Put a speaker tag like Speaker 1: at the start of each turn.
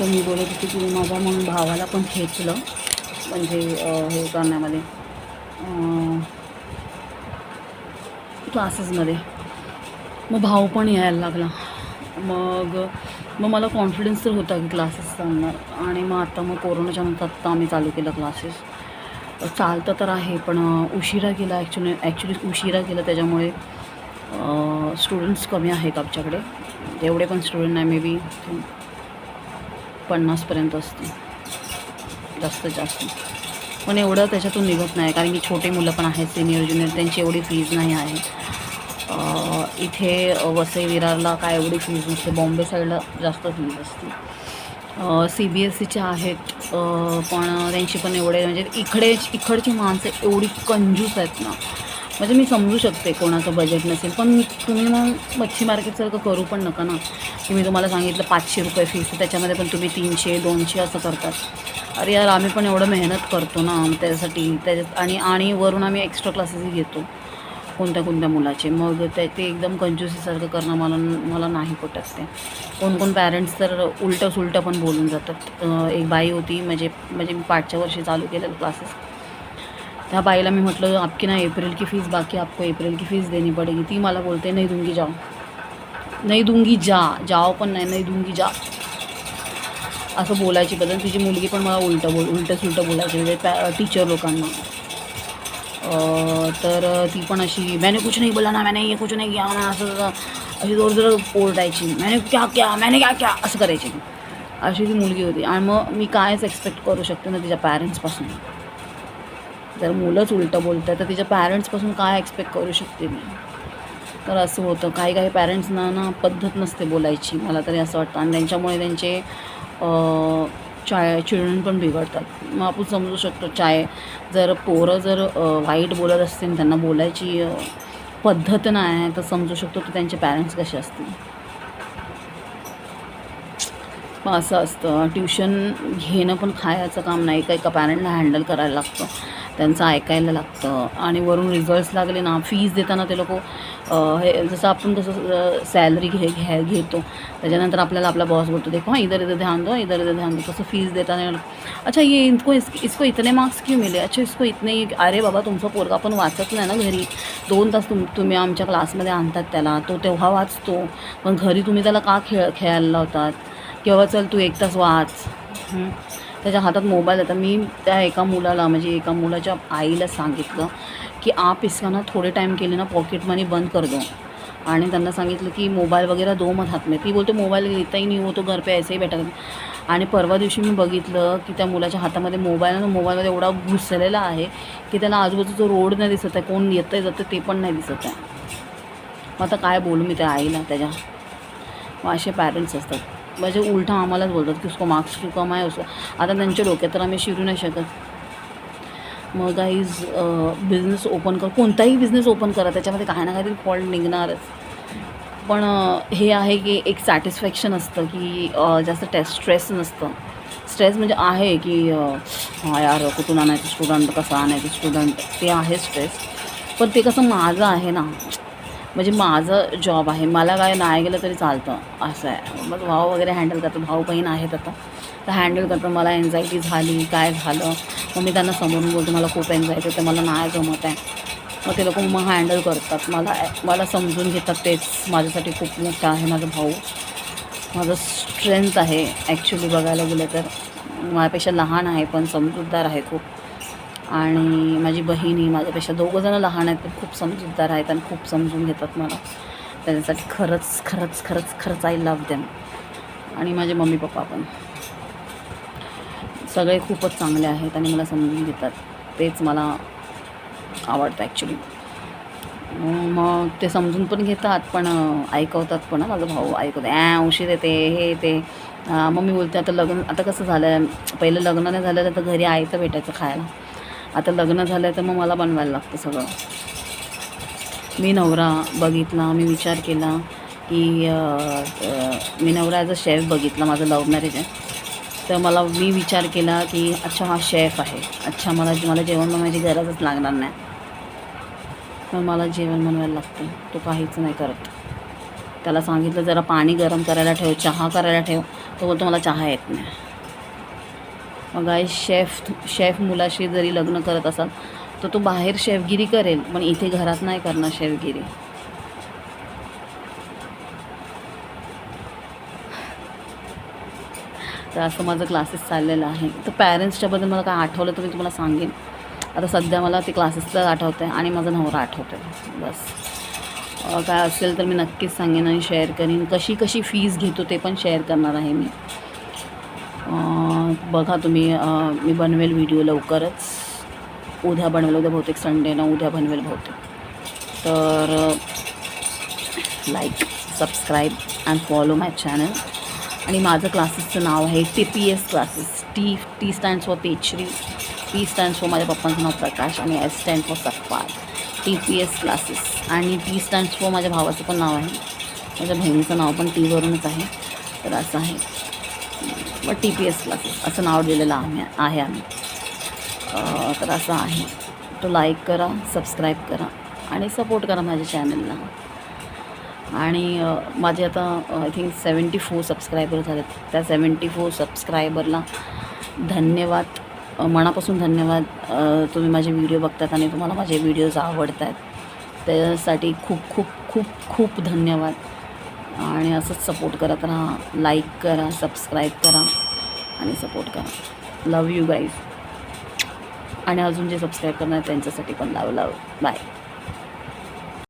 Speaker 1: तर मी बोलत होते की माझ्या म्हणून भावाला पण खेचलं. म्हणजे हे करण्यामध्ये. क्लासेसमध्ये. मग भाऊ पण यायला लागला. मग मग मला कॉन्फिडन्स तर होता की क्लासेस चालणार. आणि मग आता मग कोरोनाच्या नंतर आत्ता आम्ही चालू केलं क्लासेस चालतं तर आहे पण उशिरा केला ॲक्च्युली ॲक्च्युली उशिरा केलं त्याच्यामुळे स्टुडंट्स कमी आहेत आमच्याकडे. एवढे पण स्टुडंट नाही मे बी पन्नासपर्यंत असते. जास्तीत जास्त. पण एवढं त्याच्यातून निघत नाही. कारण की छोटे मुलं पण आहेत सिनियर ज्युनियर त्यांची एवढी फीज नाही आहे. इथे वसई विरारला काय एवढी फीज नसते. बॉम्बे साईडला जास्त फीज असते. सी बी एस सीच्या आहेत. पण त्यांची पण एवढे म्हणजे इकडे इकडची माणसं एवढी कंजूस आहेत ना. म्हणजे मी समजू शकते कोणाचं बजेट नसेल. पण तुम्ही मग मच्छी मार्केटसारखं करू पण नका ना. तुम्ही तुम्हाला सांगितलं पाचशे रुपये फीस त्याच्यामध्ये पण तुम्ही तीनशे दोनशे असं करतात. अरे यार आम्ही पण एवढं मेहनत करतो ना त्याच्यासाठी त्याच्यात आणि आणि वरून आम्ही एक्स्ट्रा क्लासेसही घेतो. कोणत्या कोणत्या मुलाचे. मग ते ते एकदम कंजुसीसारखं करणं मला मला नाही पटत ते. कोण कोण पॅरेंट्स तर उलटं सुलटं पण बोलून जातात. एक बाई होती म्हणजे म्हणजे मी पाठच्या वर्षी चालू केलेलं क्लासेस त्या बाईला मी म्हटलं आपकी ना अप्रैल की फ़ीस बाकी आपको अप्रैल की फ़ीस देनी पडेगी. ती मला बोलते नाही दूंगी जाओ. नाही दूंगी जा. जाओ पण नाही नाही दूंगी जा. असं बोलायची बदल तिची मुलगी पण मला उलटं बोल उलटं सुलटं बोलायची म्हणजे पॅ टीचर लोकांना. तर ती पण अशी मैंने कुछ नाही बोला ना मैंने ये कुछ नहीं घ्या ना असं अशी जोर जोर ओरडायची. मैंने क्या क्या मैंने क्या क्या? असं करायची अशी ती मुलगी होती. आणि मग मी कायच एक्सपेक्ट करू शकते ना तिच्या पॅरेंट्सपासून जर मुलंच उलटं बोलतात तर तिच्या पॅरेंट्सपासून काय एक्सपेक्ट करू शकते मी? तर असं होतं. काही काही पॅरेंट्सना ना पद्धत नसते बोलायची मला तरी असं वाटतं. आणि त्यांच्यामुळे त्यांचे चाय चिल्ड्रन पण बिघडतात. मग आपण समजू शकतो चाय जर पोरं जर वाईट बोलत असतील त्यांना बोलायची पद्धत नाही आहे तर समजू शकतो की त्यांचे पॅरेंट्स कसे असतील. मग असं असतं. ट्युशन घेणं पण खायचं काम नाही. का एका पॅरेंटला हँडल करायला लागतं. त्यांचं ऐकायला लागतं. आणि वरून रिझल्ट्स लागले ना फीज देताना ते लोक हे जसं आपण कसं सॅलरी घे घ्या घेतो. त्याच्यानंतर आपल्याला आपला बॉस बोलतो देखो हां इधर इधर ध्यान दो इधर इधर ध्यान दो. तसं फीज देताना अच्छा ये इनको इस, इसको इतने मार्क्स क्यों मिले? अच्छा इसको इतने अरे बाबा तुमचा पोरगा पण वाचत नाही ना घरी. दोन तास तुम तुम्ही आमच्या क्लासमध्ये आणतात त्याला. तो तेव्हा वाचतो. पण घरी तुम्ही त्याला का खेळ खेळायला लावतात? किंवा चल तू एक तास वाच. त्याच्या हातात मोबाईल आता मी त्या एका मुलाला म्हणजे एका मुलाच्या आईला सांगितलं की आप इसका ना थोडे टाईम केले ना पॉकेट मनी बंद कर दो. आणि त्यांना सांगितलं की मोबाईल वगैरे दो मत हात में. ती बोलते मोबाईल लेता ही नहीं हो तो घर पे ऐसे ही बैठा आणि परवा दिवशी मी बघितलं की त्या मुलाच्या हातामध्ये मोबाईल ना मोबाईलमध्ये एवढा घुसलेला आहे की त्याला आजूबाजूचं रोड नाही दिसत आहे कोण येतं आहे जातं ते पण नाही दिसत आहे. मग आता काय बोलू मी त्या आईला त्याच्या. मग असे पॅरेंट्स असतात. म्हणजे उलटा आम्हालाच बोलतात की उसको मार्क्स क्यू कम आहे उसको आता त्यांच्या डोक्यात तर आम्ही शिरू नाही शकत. मग आईज बिझनेस ओपन कर. कोणताही बिझनेस ओपन करा. त्याच्यामध्ये काही ना काहीतरी फॉल्ट निघणारच. पण हे आहे की एक सॅटिस्फॅक्शन असतं की जास्त टेस्ट स्ट्रेस नसतं. स्ट्रेस म्हणजे आहे की हा यार कुठून आणायचं स्टुडंट कसं आणायचं स्टुडंट ते आहे स्ट्रेस पण ते कसं माझं आहे ना म्हणजे माझं जॉब आहे. मला काय नाही गेलं तरी चालतं. असं आहे. मग भाऊ वगैरे हँडल करतो भाऊ बहीण आहेत आता. तर हँडल करतं मला एन्झायटी झाली. काय झालं? मग मी त्यांना समोरून बोलतो. मला खूप एन्झायटी होते मला नाही जमत आहे. मग ते लोक मग हँडल करतात. मला मला समजून घेतात तेच. माझ्यासाठी खूप मोठं आहे माझा भाऊ. माझं स्ट्रेंथ आहे. ॲक्च्युली बघायला गेलं तर. माझ्यापेक्षा लहान आहे पण समजूतदार आहे खूप. आणि माझी बहिणी माझ्यापेक्षा दोघंजणं लहान आहेत पण खूप समजूतदार आहेत आणि खूप समजून घेतात मला. त्याच्यासाठी खरंच खरंच खरंच खरंच आय लव्ह देम आणि माझे मम्मी पप्पा पण. सगळे खूपच चांगले आहेत आणि मला समजून घेतात. तेच मला आवडतं ॲक्च्युली मग ते समजून पण घेतात पण ऐकवतात पण. हं, माझा भाऊ ऐकवतो ॲ उशीर येते हे ते मम्मी मग मी बोलते आता लग्न आता कसं झालं आहे पहिलं लग्न नाही झालं तर घरी आयतं भेटायचं खायला. आता लग्न झालं आहे तर मग मला बनवायला लागतं सगळं. मी नवरा बघितला मी विचार केला की मी नवरा ॲज अ शेफ बघितला माझं लव्ह मॅरेज आहे. तर मला मी विचार केला की अच्छा हा शेफ आहे. अच्छा मला मला जेवण बनवायची गरजच लागणार नाही. पण मला जेवण बनवायला लागतं. तो काहीच नाही करत. त्याला सांगितलं जरा पाणी गरम करायला ठेव चहा करायला ठेव. तो बोलतो मला चहा येत नाही. मग आय शेफ शेफ मुलाशी जरी लग्न करत असाल तर तो बाहेर शेफगिरी करेल पण इथे घरात नाही करणार शेफगिरी. तर असं माझं क्लासेस चाललेलं आहे. तर पॅरेंट्सच्याबद्दल मला काय आठवलं तर मी तुम्हाला सांगेन. आता सध्या मला ते क्लासेसचं आठवतं आहे आणि माझा नवरा आठवतो आहे बस काय असेल तर मी नक्कीच सांगेन आणि शेअर करीन. कशी कशी फीज घेतो ते पण शेअर करणार आहे मी. बघा तुम्ही मी बनवेल व्हिडिओ लवकरच. उद्या बनवेल उद्या बहुतेक संडे ना उद्या बनवेल बहुतेक. तर like subscribe and follow my channel आणि माझं क्लासेसचं नाव आहे T P S classes T T stands for Tejashree P stands for माझ्या पप्पांचं नाव प्रकाश आणि S stand for Sakpal T P S classes आणि टी स्टँड्स फॉर माझ्या भावाचं पण नाव आहे. माझ्या बहिणीचं नाव पण टीवरूनच आहे. तर असं आहे. मग टी पी एस क्लासेस असं नाव दिलेलं आम्ही आहे आम्ही. तर असं आहे. तो लाईक करा सबस्क्राईब करा आणि सपोर्ट करा माझ्या चॅनलला आणि माझे आता I think seventy four subscriber झालेत. त्या सेवन्टी फोर सबस्क्रायबरला धन्यवाद. मनापासून धन्यवाद. तुम्ही माझे व्हिडिओ बघतात आणि तुम्हाला माझे व्हिडिओज आवडत आहेत त्यासाठी खूप खूप खूप खूप धन्यवाद. आणि असंच सपोर्ट करत राहा. लाईक करा सबस्क्राईब करा आणि सपोर्ट करा. लव यू गाईज आणि अजून जे सबस्क्राईब करणार त्यांच्यासाठी पण लाव लाव बाय